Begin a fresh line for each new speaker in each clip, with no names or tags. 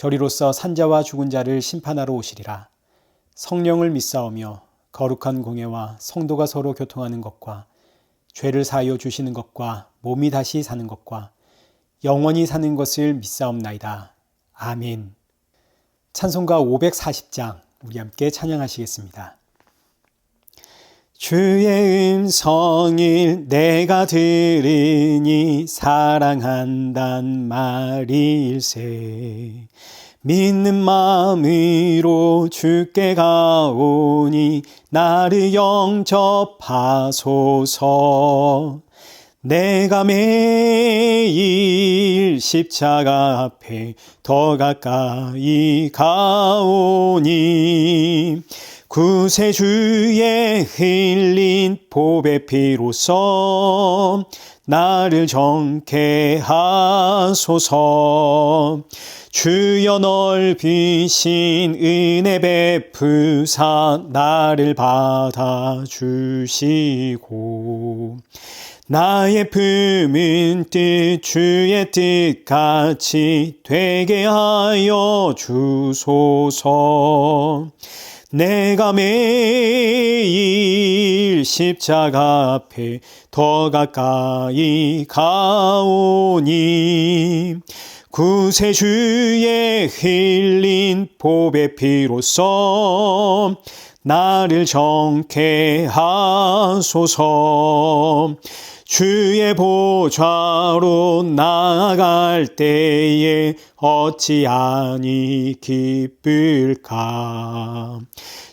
저리로서 산자와 죽은 자를 심판하러 오시리라. 성령을 믿사오며 거룩한 공예와 성도가 서로 교통하는 것과 죄를 사하여 주시는 것과 몸이 다시 사는 것과 영원히 사는 것을 믿사옵나이다. 아멘. 찬송가 540장 우리 함께 찬양하시겠습니다. 주의 음성을 내가 들으니 사랑한단 말일세. 믿는 마음으로 주께 가오니 나를 영접하소서. 내가 매일 십자가 앞에 더 가까이 가오니 구세주의 흘린 보배 피로써 나를 정케 하소서. 주여 넓히신 은혜 베푸사 나를 받아주시고 나의 품은 뜻 주의 뜻같이 되게 하여 주소서 내가 매일 십자가 앞에 더 가까이 가오니 구세주의 흘린 보배 피로써 나를 정케 하소서. 주의 보좌로 나아갈 때에 어찌하니 기쁠까?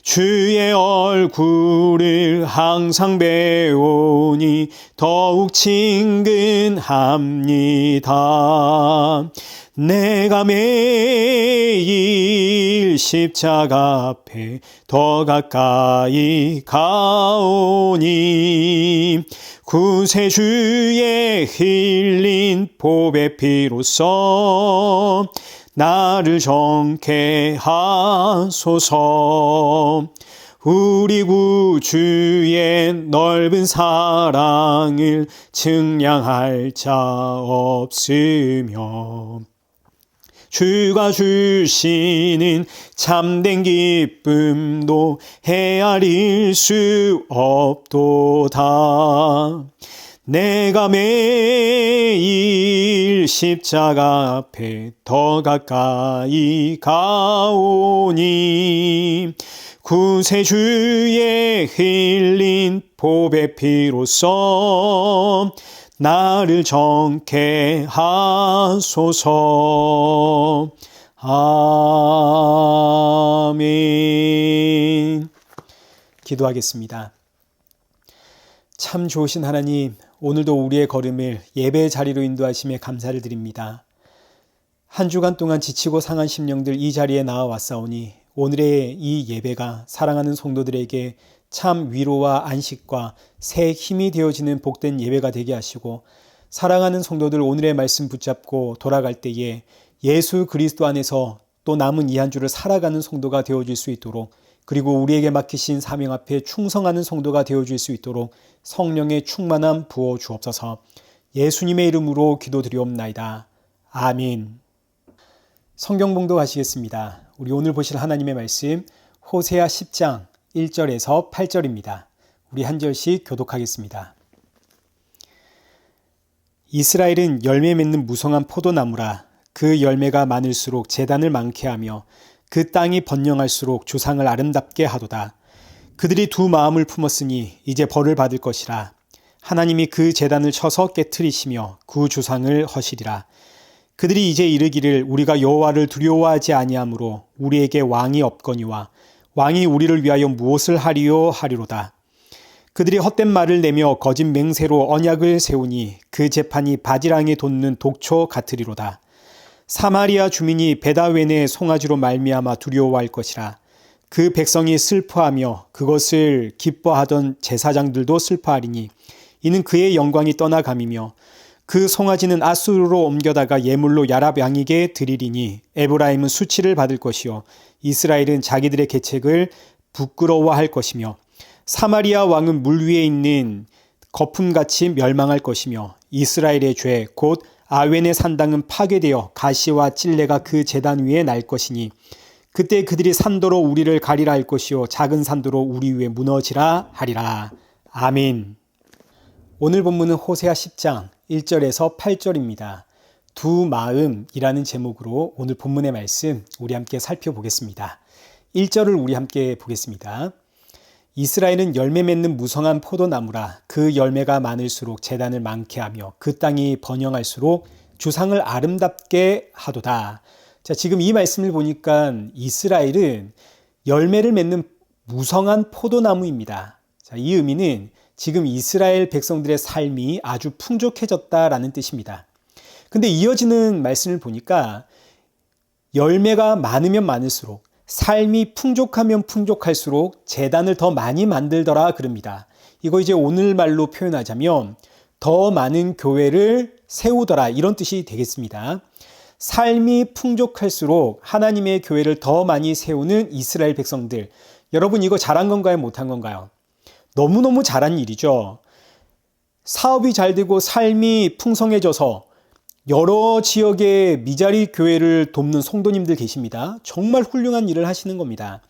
주의 얼굴을 항상 배우니 더욱 친근합니다 내가 매일 십자가 앞에 더 가까이 가오니 구세주의 흘린 보배 피로써 나를 정케 하소서. 우리 구주의 넓은 사랑을 증량할 자 없으며 주가 주시는 참된 기쁨도 헤아릴 수 없도다. 내가 매일 십자가 앞에 더 가까이 가오니 구세주의 흘린 보배 피로써 나를 정케 하소서. 아멘. 기도하겠습니다. 참 좋으신 하나님, 오늘도 우리의 걸음을 예배 자리로 인도하심에 감사를 드립니다. 한 주간 동안 지치고 상한 심령들 이 자리에 나와 왔사오니 오늘의 이 예배가 사랑하는 성도들에게 참 위로와 안식과 새 힘이 되어지는 복된 예배가 되게 하시고 사랑하는 성도들 오늘의 말씀 붙잡고 돌아갈 때에 예수 그리스도 안에서 또 남은 이 한 주를 살아가는 성도가 되어질 수 있도록 그리고 우리에게 맡기신 사명 앞에 충성하는 성도가 되어질 수 있도록 성령의 충만함 부어 주옵소서 예수님의 이름으로 기도드리옵나이다. 아멘. 성경 봉독하시겠습니다. 우리 오늘 보실 하나님의 말씀 호세아 10장 1절에서 8절입니다. 우리 한 절씩 교독하겠습니다. 이스라엘은 열매 맺는 무성한 포도나무라 그 열매가 많을수록 재단을 많게 하며 그 땅이 번영할수록 조상을 아름답게 하도다. 그들이 두 마음을 품었으니 이제 벌을 받을 것이라. 하나님이 그 재단을 쳐서 깨뜨리시며 그 주상을 허시리라. 그들이 이제 이르기를 우리가 여호와를 두려워하지 아니하므로 우리에게 왕이 없거니와 왕이 우리를 위하여 무엇을 하리요 하리로다. 그들이 헛된 말을 내며 거짓 맹세로 언약을 세우니 그 재판이 바지랑에 돋는 독초 같으리로다. 사마리아 주민이 베다웬의 송아지로 말미암아 두려워할 것이라 그 백성이 슬퍼하며 그것을 기뻐하던 제사장들도 슬퍼하리니 이는 그의 영광이 떠나감이며 그 송아지는 아수르로 옮겨다가 예물로 야랍 양에게 드리리니 에브라임은 수치를 받을 것이요 이스라엘은 자기들의 계책을 부끄러워할 것이며 사마리아 왕은 물 위에 있는 거품같이 멸망할 것이며 이스라엘의 죄 곧 아웬의 산당은 파괴되어 가시와 찔레가 그 재단 위에 날 것이니 그때 그들이 산도로 우리를 가리라 할 것이요 작은 산도로 우리 위에 무너지라 하리라. 아멘. 오늘 본문은 호세아 10장 1절에서 8절입니다. 두 마음이라는 제목으로 오늘 본문의 말씀 우리 함께 살펴보겠습니다. 1절을 우리 함께 보겠습니다. 이스라엘은 열매 맺는 무성한 포도나무라 그 열매가 많을수록 재단을 많게 하며 그 땅이 번영할수록 주상을 아름답게 하도다. 자, 지금 이 말씀을 보니까 이스라엘은 열매를 맺는 무성한 포도나무입니다. 자, 이 의미는 지금 이스라엘 백성들의 삶이 아주 풍족해졌다라는 뜻입니다. 근데 이어지는 말씀을 보니까 열매가 많으면 많을수록 삶이 풍족하면 풍족할수록 재단을 더 많이 만들더라 그럽니다. 이거 이제 오늘 말로 표현하자면 더 많은 교회를 세우더라 이런 뜻이 되겠습니다. 삶이 풍족할수록 하나님의 교회를 더 많이 세우는 이스라엘 백성들. 여러분 이거 잘한 건가요? 못한 건가요? 너무너무 잘한 일이죠. 사업이 잘 되고 삶이 풍성해져서 여러 지역의 미자립 교회를 돕는 성도님들 계십니다. 정말 훌륭한 일을 하시는 겁니다.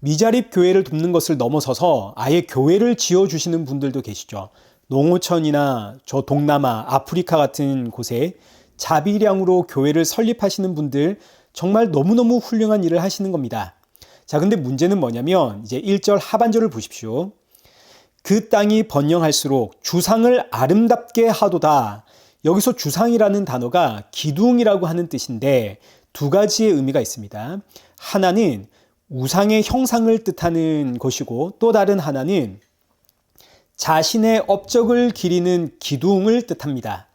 미자립 교회를 돕는 것을 넘어서서 아예 교회를 지어 주시는 분들도 계시죠. 농어촌이나 저 동남아, 아프리카 같은 곳에 자비량으로 교회를 설립하시는 분들 정말 너무너무 훌륭한 일을 하시는 겁니다. 자, 근데 문제는 뭐냐면 이제 1절 하반절을 보십시오. 그 땅이 번영할수록 주상을 아름답게 하도다. 여기서 주상이라는 단어가 기둥이라고 하는 뜻인데 두 가지의 의미가 있습니다. 하나는 우상의 형상을 뜻하는 것이고 또 다른 하나는 자신의 업적을 기리는 기둥을 뜻합니다.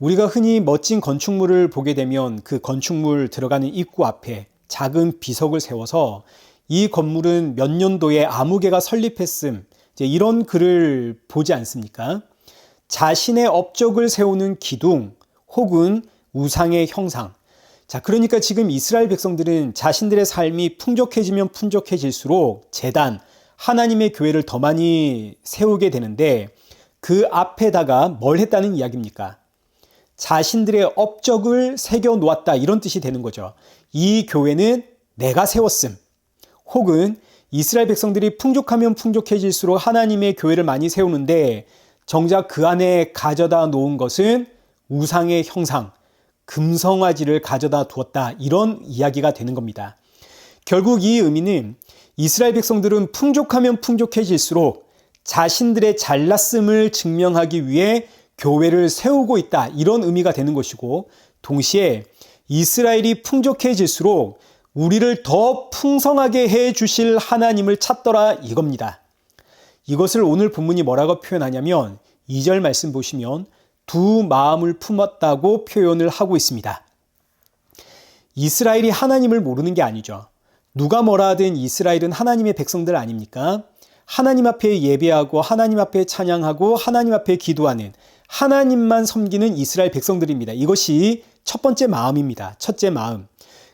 우리가 흔히 멋진 건축물을 보게 되면 그 건축물 들어가는 입구 앞에 작은 비석을 세워서 이 건물은 몇 년도에 아무개가 설립했음 이런 글을 보지 않습니까? 자신의 업적을 세우는 기둥 혹은 우상의 형상. 자, 그러니까 지금 이스라엘 백성들은 자신들의 삶이 풍족해지면 풍족해질수록 재단, 하나님의 교회를 더 많이 세우게 되는데 그 앞에다가 뭘 했다는 이야기입니까? 자신들의 업적을 새겨 놓았다. 이런 뜻이 되는 거죠. 이 교회는 내가 세웠음. 혹은 이스라엘 백성들이 풍족하면 풍족해질수록 하나님의 교회를 많이 세우는데 정작 그 안에 가져다 놓은 것은 우상의 형상, 금성화지를 가져다 두었다. 이런 이야기가 되는 겁니다. 결국 이 의미는 이스라엘 백성들은 풍족하면 풍족해질수록 자신들의 잘났음을 증명하기 위해 교회를 세우고 있다. 이런 의미가 되는 것이고, 동시에 이스라엘이 풍족해질수록 우리를 더 풍성하게 해 주실 하나님을 찾더라 이겁니다. 이것을 오늘 본문이 뭐라고 표현하냐면 2절 말씀 보시면 두 마음을 품었다고 표현을 하고 있습니다. 이스라엘이 하나님을 모르는 게 아니죠. 누가 뭐라 하든 이스라엘은 하나님의 백성들 아닙니까? 하나님 앞에 예배하고 하나님 앞에 찬양하고 하나님 앞에 기도하는 하나님만 섬기는 이스라엘 백성들입니다. 이것이 첫 번째 마음입니다. 첫째 마음.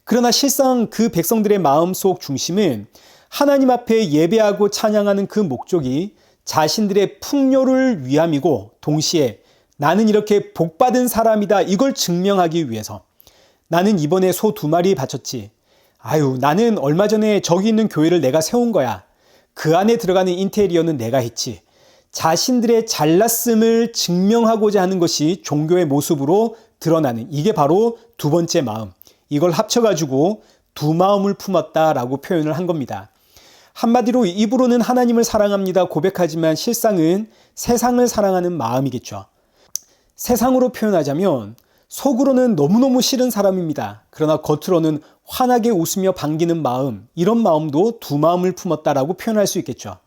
그러나 실상 그 백성들의 마음 속 중심은 하나님 앞에 예배하고 찬양하는 그 목적이 자신들의 풍요를 위함이고 동시에 나는 이렇게 복받은 사람이다 이걸 증명하기 위해서 나는 이번에 소 두 마리 바쳤지. 아유, 나는 얼마 전에 저기 있는 교회를 내가 세운 거야. 그 안에 들어가는 인테리어는 내가 했지. 자신들의 잘났음을 증명하고자 하는 것이 종교의 모습으로 드러나는 이게 바로 두 번째 마음. 이걸 합쳐가지고 두 마음을 품었다라고 표현을 한 겁니다. 한마디로 입으로는 하나님을 사랑합니다 고백하지만 실상은 세상을 사랑하는 마음이겠죠. 세상으로 표현하자면 속으로는 너무너무 싫은 사람입니다. 그러나 겉으로는 환하게 웃으며 반기는 마음, 이런 마음도 두 마음을 품었다라고 표현할 수 있겠죠.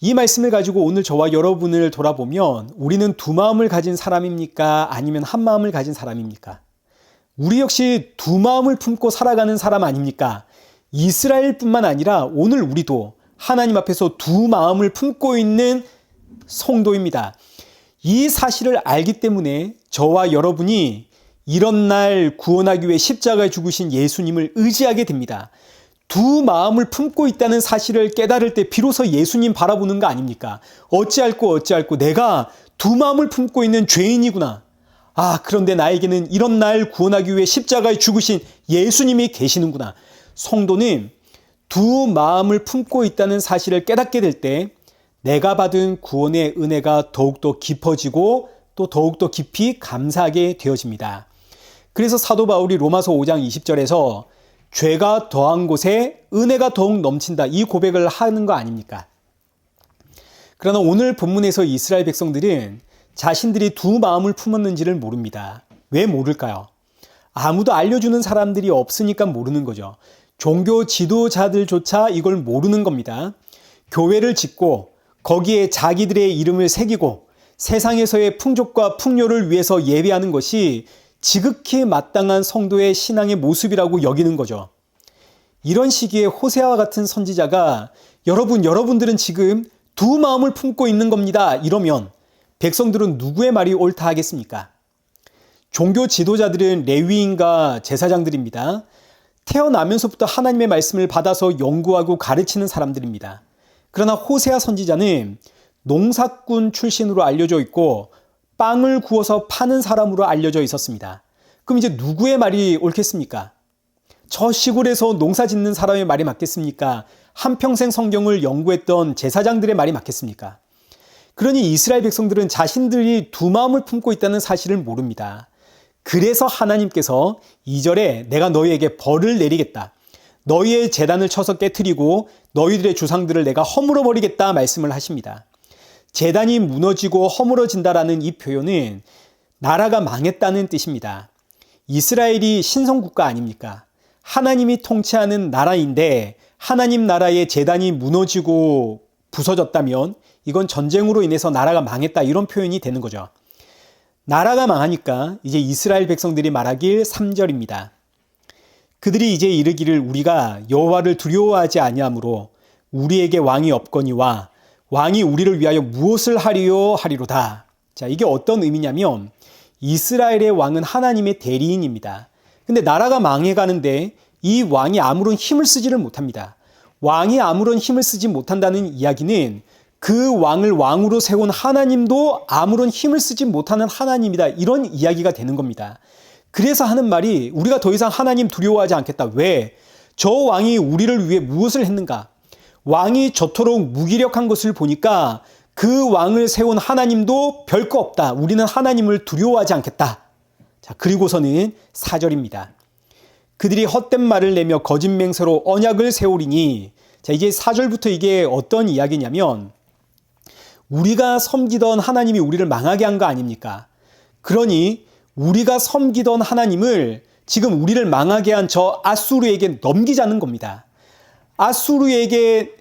이 말씀을 가지고 오늘 저와 여러분을 돌아보면 우리는 두 마음을 가진 사람입니까? 아니면 한 마음을 가진 사람입니까? 우리 역시 두 마음을 품고 살아가는 사람 아닙니까? 이스라엘뿐만 아니라 오늘 우리도 하나님 앞에서 두 마음을 품고 있는 성도입니다. 이 사실을 알기 때문에 저와 여러분이 이런 날 구원하기 위해 십자가에 죽으신 예수님을 의지하게 됩니다. 두 마음을 품고 있다는 사실을 깨달을 때 비로소 예수님 바라보는 거 아닙니까? 어찌할꼬 어찌할꼬 내가 두 마음을 품고 있는 죄인이구나. 아, 그런데 나에게는 이런 날 구원하기 위해 십자가에 죽으신 예수님이 계시는구나. 성도는 두 마음을 품고 있다는 사실을 깨닫게 될 때 내가 받은 구원의 은혜가 더욱더 깊어지고 또 더욱더 깊이 감사하게 되어집니다. 그래서 사도 바울이 로마서 5장 20절에서 죄가 더한 곳에 은혜가 더욱 넘친다. 이 고백을 하는 거 아닙니까? 그러나 오늘 본문에서 이스라엘 백성들은 자신들이 두 마음을 품었는지를 모릅니다. 왜 모를까요? 아무도 알려주는 사람들이 없으니까 모르는 거죠. 종교 지도자들조차 이걸 모르는 겁니다. 교회를 짓고 거기에 자기들의 이름을 새기고 세상에서의 풍족과 풍요를 위해서 예배하는 것이 지극히 마땅한 성도의 신앙의 모습이라고 여기는 거죠. 이런 시기에 호세아와 같은 선지자가 여러분, 여러분들은 지금 두 마음을 품고 있는 겁니다. 이러면 백성들은 누구의 말이 옳다 하겠습니까? 종교 지도자들은 레위인과 제사장들입니다. 태어나면서부터 하나님의 말씀을 받아서 연구하고 가르치는 사람들입니다. 그러나 호세아 선지자는 농사꾼 출신으로 알려져 있고 빵을 구워서 파는 사람으로 알려져 있었습니다. 그럼 이제 누구의 말이 옳겠습니까? 저 시골에서 농사 짓는 사람의 말이 맞겠습니까? 한평생 성경을 연구했던 제사장들의 말이 맞겠습니까? 그러니 이스라엘 백성들은 자신들이 두 마음을 품고 있다는 사실을 모릅니다. 그래서 하나님께서 2절에 내가 너희에게 벌을 내리겠다. 너희의 재단을 쳐서 깨뜨리고 너희들의 주상들을 내가 허물어 버리겠다 말씀을 하십니다. 재단이 무너지고 허물어진다라는 이 표현은 나라가 망했다는 뜻입니다. 이스라엘이 신성국가 아닙니까? 하나님이 통치하는 나라인데 하나님 나라의 재단이 무너지고 부서졌다면 이건 전쟁으로 인해서 나라가 망했다 이런 표현이 되는 거죠. 나라가 망하니까 이제 이스라엘 백성들이 말하길 3절입니다. 그들이 이제 이르기를 우리가 여호와를 두려워하지 아니하므로 우리에게 왕이 없거니와 왕이 우리를 위하여 무엇을 하리요 하리로다. 자, 이게 어떤 의미냐면 이스라엘의 왕은 하나님의 대리인입니다. 근데 나라가 망해 가는데 이 왕이 아무런 힘을 쓰지를 못합니다. 왕이 아무런 힘을 쓰지 못한다는 이야기는 그 왕을 왕으로 세운 하나님도 아무런 힘을 쓰지 못하는 하나님이다. 이런 이야기가 되는 겁니다. 그래서 하는 말이 우리가 더 이상 하나님 두려워하지 않겠다. 왜? 저 왕이 우리를 위해 무엇을 했는가? 왕이 저토록 무기력한 것을 보니까 그 왕을 세운 하나님도 별거 없다. 우리는 하나님을 두려워하지 않겠다. 자, 그리고서는 사절입니다. 그들이 헛된 말을 내며 거짓 맹세로 언약을 세우리니 자, 이제 사절부터 이게 어떤 이야기냐면 우리가 섬기던 하나님이 우리를 망하게 한 거 아닙니까? 그러니 우리가 섬기던 하나님을 지금 우리를 망하게 한 저 아수르에게 넘기자는 겁니다. 아수르에게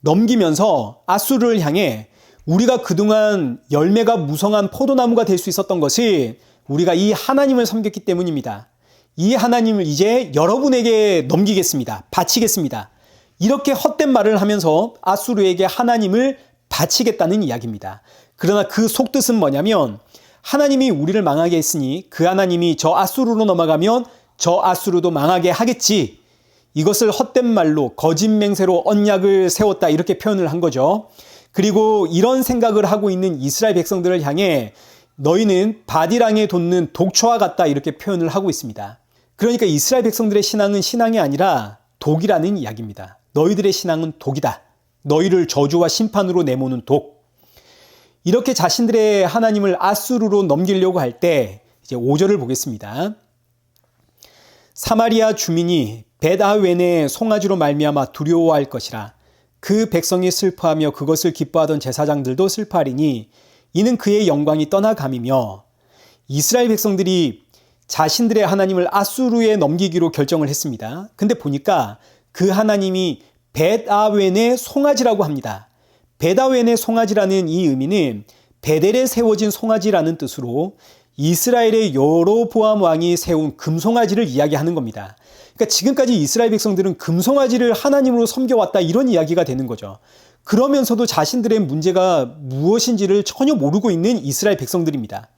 넘기면서 아수르를 향해 우리가 그동안 열매가 무성한 포도나무가 될 수 있었던 것이 우리가 이 하나님을 섬겼기 때문입니다. 이 하나님을 이제 여러분에게 넘기겠습니다. 바치겠습니다. 이렇게 헛된 말을 하면서 아수르에게 하나님을 바치겠다는 이야기입니다. 그러나 그 속뜻은 뭐냐면 하나님이 우리를 망하게 했으니 그 하나님이 저 아수르로 넘어가면 저 아수르도 망하게 하겠지. 이것을 헛된 말로 거짓 맹세로 언약을 세웠다 이렇게 표현을 한 거죠. 그리고 이런 생각을 하고 있는 이스라엘 백성들을 향해 너희는 바디랑에 돋는 독초와 같다 이렇게 표현을 하고 있습니다. 그러니까 이스라엘 백성들의 신앙은 신앙이 아니라 독이라는 이야기입니다. 너희들의 신앙은 독이다. 너희를 저주와 심판으로 내모는 독. 이렇게 자신들의 하나님을 아수르로 넘기려고 할 때 이제 5절을 보겠습니다. 사마리아 주민이 베다웬의 송아지로 말미암아 두려워할 것이라 그 백성이 슬퍼하며 그것을 기뻐하던 제사장들도 슬퍼하리니 이는 그의 영광이 떠나감이며 이스라엘 백성들이 자신들의 하나님을 아수르에 넘기기로 결정을 했습니다. 근데 보니까 그 하나님이 베다웬의 송아지라고 합니다. 베다웬의 송아지라는 이 의미는 베델에 세워진 송아지라는 뜻으로 이스라엘의 여로보암 왕이 세운 금송아지를 이야기하는 겁니다. 그러니까 지금까지 이스라엘 백성들은 금송아지를 하나님으로 섬겨왔다 이런 이야기가 되는 거죠. 그러면서도 자신들의 문제가 무엇인지를 전혀 모르고 있는 이스라엘 백성들입니다.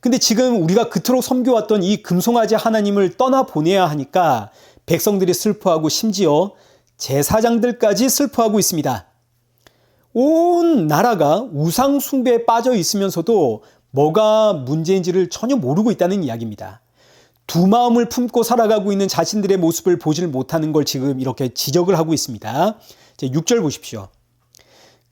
근데 지금 우리가 그토록 섬겨왔던 이 금송아지 하나님을 떠나 보내야 하니까 백성들이 슬퍼하고 심지어 제사장들까지 슬퍼하고 있습니다. 온 나라가 우상 숭배에 빠져 있으면서도 뭐가 문제인지를 전혀 모르고 있다는 이야기입니다. 두 마음을 품고 살아가고 있는 자신들의 모습을 보질 못하는 걸 지금 이렇게 지적을 하고 있습니다. 6절 보십시오.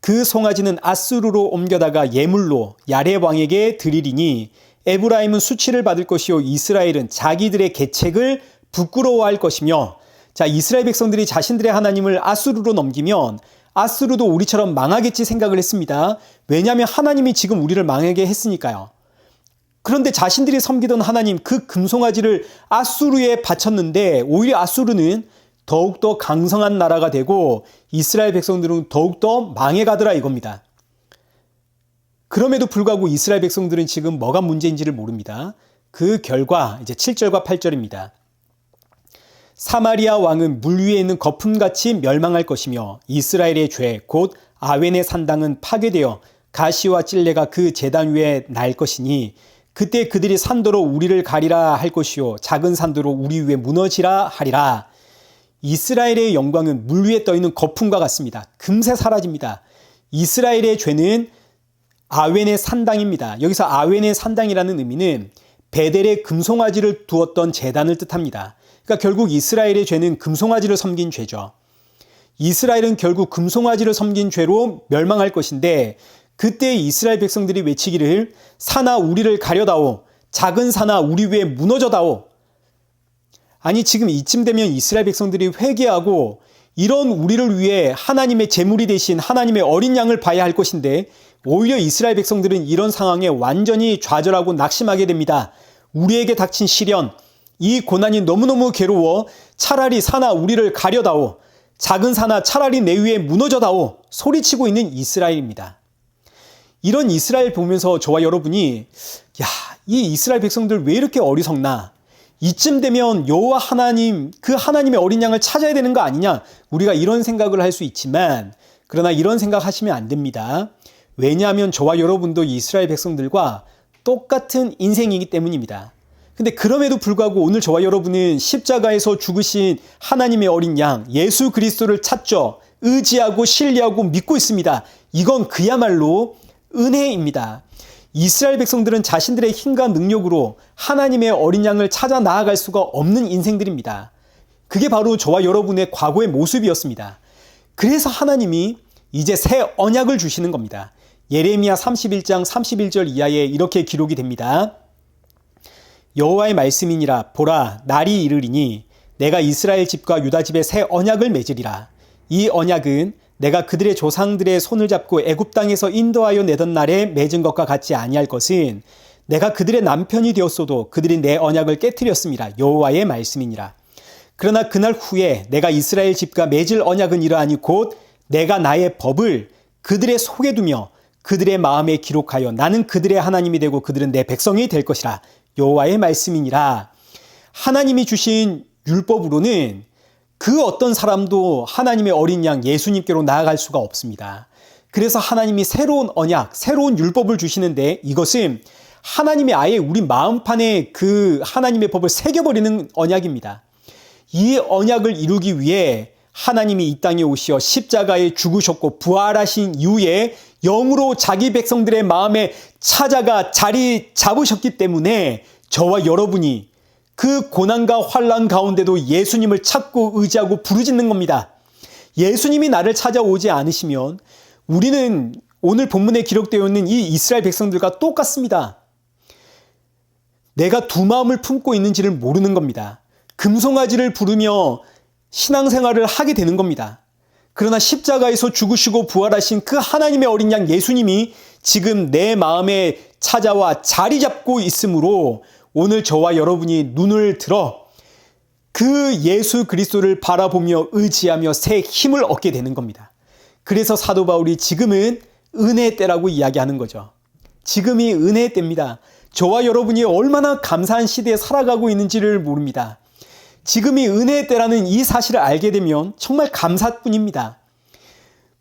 그 송아지는 아수르로 옮겨다가 예물로 야레 왕에게 드리리니 에브라임은 수치를 받을 것이요 이스라엘은 자기들의 계책을 부끄러워할 것이며 자 이스라엘 백성들이 자신들의 하나님을 아수르로 넘기면 아수르도 우리처럼 망하겠지 생각을 했습니다. 왜냐하면 하나님이 지금 우리를 망하게 했으니까요. 그런데 자신들이 섬기던 하나님 그 금송아지를 아수르에 바쳤는데 오히려 아수르는 더욱더 강성한 나라가 되고 이스라엘 백성들은 더욱더 망해가더라 이겁니다. 그럼에도 불구하고 이스라엘 백성들은 지금 뭐가 문제인지를 모릅니다. 그 결과 이제 7절과 8절입니다. 사마리아 왕은 물 위에 있는 거품같이 멸망할 것이며 이스라엘의 죄, 곧 아웬의 산당은 파괴되어 가시와 찔레가 그 재단 위에 날 것이니 그때 그들이 산도로 우리를 가리라 할 것이요 작은 산도로 우리 위에 무너지라 하리라. 이스라엘의 영광은 물 위에 떠 있는 거품과 같습니다. 금세 사라집니다. 이스라엘의 죄는 아웬의 산당입니다. 여기서 아웬의 산당이라는 의미는 베델의 금송아지를 두었던 재단을 뜻합니다. 그러니까 결국 이스라엘의 죄는 금송아지를 섬긴 죄죠. 이스라엘은 결국 금송아지를 섬긴 죄로 멸망할 것인데 그때 이스라엘 백성들이 외치기를 사나 우리를 가려다오 작은 사나 우리 위에 무너져다오 아니 지금 이쯤 되면 이스라엘 백성들이 회개하고 이런 우리를 위해 하나님의 제물이 대신 하나님의 어린 양을 봐야 할 것인데 오히려 이스라엘 백성들은 이런 상황에 완전히 좌절하고 낙심하게 됩니다. 우리에게 닥친 시련, 이 고난이 너무너무 괴로워 차라리 사나 우리를 가려다오. 작은 사나 차라리 내 위에 무너져다오. 소리치고 있는 이스라엘입니다. 이런 이스라엘 보면서 저와 여러분이 야, 이 이스라엘 백성들 왜 이렇게 어리석나? 이쯤 되면 여호와 하나님 그 하나님의 어린 양을 찾아야 되는 거 아니냐? 우리가 이런 생각을 할 수 있지만 그러나 이런 생각하시면 안 됩니다. 왜냐하면 저와 여러분도 이스라엘 백성들과 똑같은 인생이기 때문입니다. 근데 그럼에도 불구하고 오늘 저와 여러분은 십자가에서 죽으신 하나님의 어린 양 예수 그리스도를 찾죠. 의지하고 신뢰하고 믿고 있습니다. 이건 그야말로 은혜입니다. 이스라엘 백성들은 자신들의 힘과 능력으로 하나님의 어린 양을 찾아 나아갈 수가 없는 인생들입니다. 그게 바로 저와 여러분의 과거의 모습이었습니다. 그래서 하나님이 이제 새 언약을 주시는 겁니다. 예레미야 31장 31절 이하에 이렇게 기록이 됩니다. 여호와의 말씀이니라. 보라 날이 이르리니 내가 이스라엘 집과 유다 집에 새 언약을 맺으리라. 이 언약은 내가 그들의 조상들의 손을 잡고 애굽 땅에서 인도하여 내던 날에 맺은 것과 같지 아니할 것은 내가 그들의 남편이 되었어도 그들이 내 언약을 깨뜨렸습니다 여호와의 말씀이니라. 그러나 그날 후에 내가 이스라엘 집과 맺을 언약은 이러하니 곧 내가 나의 법을 그들의 속에 두며 그들의 마음에 기록하여 나는 그들의 하나님이 되고 그들은 내 백성이 될 것이라 여호와의 말씀이니라. 하나님이 주신 율법으로는 그 어떤 사람도 하나님의 어린 양 예수님께로 나아갈 수가 없습니다. 그래서 하나님이 새로운 언약, 새로운 율법을 주시는데 이것은 하나님이 아예 우리 마음판에 그 하나님의 법을 새겨버리는 언약입니다. 이 언약을 이루기 위해 하나님이 이 땅에 오시어 십자가에 죽으셨고 부활하신 이후에 영으로 자기 백성들의 마음에 찾아가 자리 잡으셨기 때문에 저와 여러분이 그 고난과 환란 가운데도 예수님을 찾고 의지하고 부르짖는 겁니다. 예수님이 나를 찾아오지 않으시면 우리는 오늘 본문에 기록되어 있는 이 이스라엘 백성들과 똑같습니다. 내가 두 마음을 품고 있는지를 모르는 겁니다. 금송아지를 부르며 신앙생활을 하게 되는 겁니다. 그러나 십자가에서 죽으시고 부활하신 그 하나님의 어린 양 예수님이 지금 내 마음에 찾아와 자리 잡고 있으므로 오늘 저와 여러분이 눈을 들어 그 예수 그리스도를 바라보며 의지하며 새 힘을 얻게 되는 겁니다. 그래서 사도 바울이 지금은 은혜 때라고 이야기하는 거죠. 지금이 은혜 때입니다. 저와 여러분이 얼마나 감사한 시대에 살아가고 있는지를 모릅니다. 지금이 은혜의 때라는 이 사실을 알게 되면 정말 감사뿐입니다.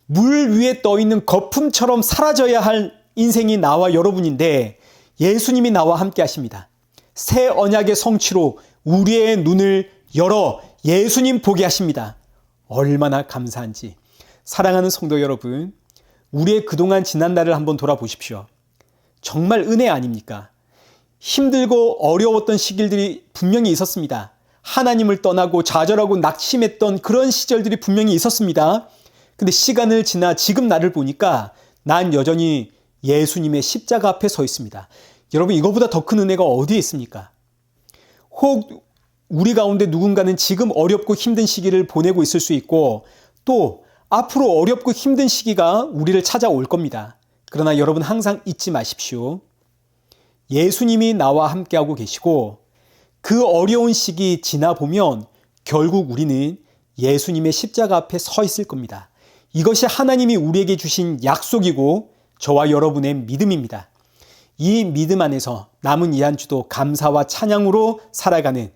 물 위에 떠 있는 거품처럼 사라져야 할 인생이 나와 여러분인데 예수님이 나와 함께 하십니다. 새 언약의 성취로 우리의 눈을 열어 예수님 보게 하십니다. 얼마나 감사한지. 사랑하는 성도 여러분, 우리의 그동안 지난 날을 한번 돌아보십시오. 정말 은혜 아닙니까? 힘들고 어려웠던 시기들이 분명히 있었습니다. 하나님을 떠나고 좌절하고 낙심했던 그런 시절들이 분명히 있었습니다. 근데 시간을 지나 지금 나를 보니까 난 여전히 예수님의 십자가 앞에 서 있습니다. 여러분, 이거보다 더 큰 은혜가 어디에 있습니까? 혹 우리 가운데 누군가는 지금 어렵고 힘든 시기를 보내고 있을 수 있고 또 앞으로 어렵고 힘든 시기가 우리를 찾아올 겁니다. 그러나 여러분 항상 잊지 마십시오. 예수님이 나와 함께하고 계시고 그 어려운 시기 지나 보면 결국 우리는 예수님의 십자가 앞에 서 있을 겁니다. 이것이 하나님이 우리에게 주신 약속이고 저와 여러분의 믿음입니다. 이 믿음 안에서 남은 이 한 주도 감사와 찬양으로 살아가는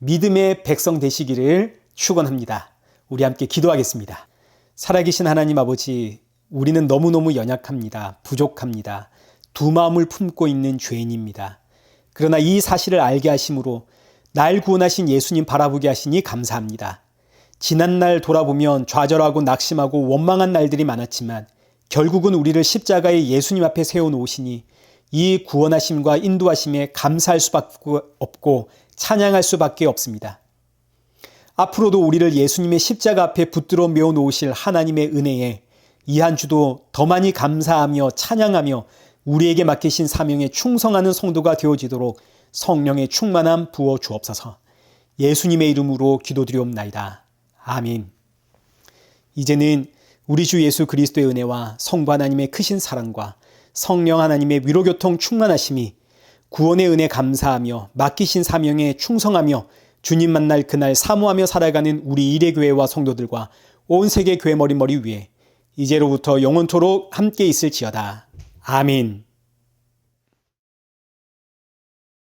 믿음의 백성 되시기를 축원합니다. 우리 함께 기도하겠습니다. 살아계신 하나님 아버지, 우리는 너무너무 연약합니다. 부족합니다. 두 마음을 품고 있는 죄인입니다. 그러나 이 사실을 알게 하심으로 날 구원하신 예수님 바라보게 하시니 감사합니다. 지난날 돌아보면 좌절하고 낙심하고 원망한 날들이 많았지만 결국은 우리를 십자가의 예수님 앞에 세워놓으시니 이 구원하심과 인도하심에 감사할 수밖에 없고 찬양할 수밖에 없습니다. 앞으로도 우리를 예수님의 십자가 앞에 붙들어 메어 놓으실 하나님의 은혜에 이 한 주도 더 많이 감사하며 찬양하며 우리에게 맡기신 사명에 충성하는 성도가 되어지도록 성령의 충만함 부어 주옵소서. 예수님의 이름으로 기도드리옵나이다. 아멘. 이제는 우리 주 예수 그리스도의 은혜와 성부 하나님의 크신 사랑과 성령 하나님의 위로교통 충만하심이 구원의 은혜 감사하며 맡기신 사명에 충성하며 주님 만날 그날 사모하며 살아가는 우리 일회교회와 성도들과 온 세계 교회 머리머리 위에 이제로부터 영원토록 함께 있을지어다. 아멘.